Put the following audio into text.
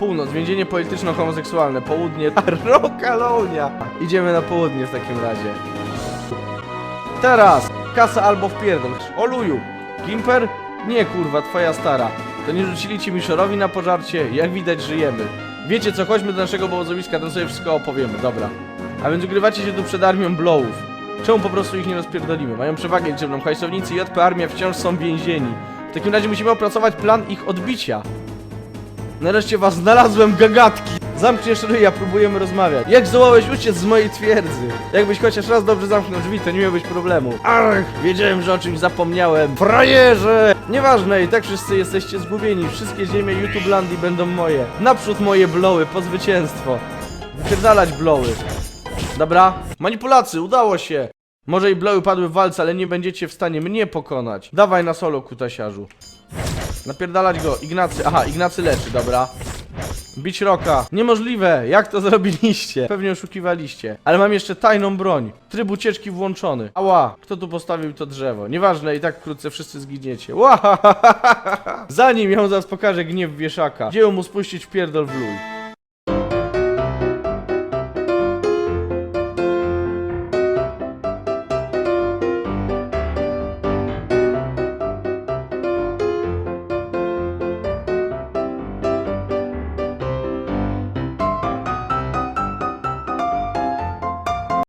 Północ, więzienie polityczno-homoseksualne, południe, Rokalonia. Idziemy na południe w takim razie. Teraz, kasa albo wpierdol. Oluju, Gimper? Nie kurwa, twoja stara. To nie rzucili ci Miszorowi na pożarcie? Jak widać, żyjemy. Wiecie co, chodźmy do naszego obozowiska, tam sobie wszystko opowiemy, dobra. A więc ugrywacie się tu przed armią Blowów. Czemu po prostu ich nie rozpierdolimy? Mają przewagę liczebną. Hajsownicy JP Armia wciąż są więzieni. W takim razie musimy opracować plan ich odbicia. Nareszcie was znalazłem, gagatki! Zamkniesz ryja, próbujemy rozmawiać. Jak zdołałeś uciec z mojej twierdzy? Jakbyś chociaż raz dobrze zamknął drzwi, to nie miałbyś problemu. Ach, wiedziałem, że o czymś zapomniałem. Frajerze! Nieważne, i tak wszyscy jesteście zgubieni. Wszystkie ziemie YouTubelandii będą moje. Naprzód moje bloły, po zwycięstwo. Wypierdalać bloły. Dobra. Manipulacy, udało się. Może i bloły padły w walce, ale nie będziecie w stanie mnie pokonać. Dawaj na solo, kutasiarzu. Napierdalać go. Ignacy, aha, Ignacy leczy, dobra. Bić roka. Niemożliwe! Jak to zrobiliście? Pewnie oszukiwaliście. Ale mam jeszcze tajną broń. Tryb ucieczki włączony. Ała, kto tu postawił to drzewo? Nieważne, i tak wkrótce wszyscy zginiecie. Ła! Zanim ją zaraz pokaże gniew wieszaka. Dzieło mu spuścić pierdol w luj.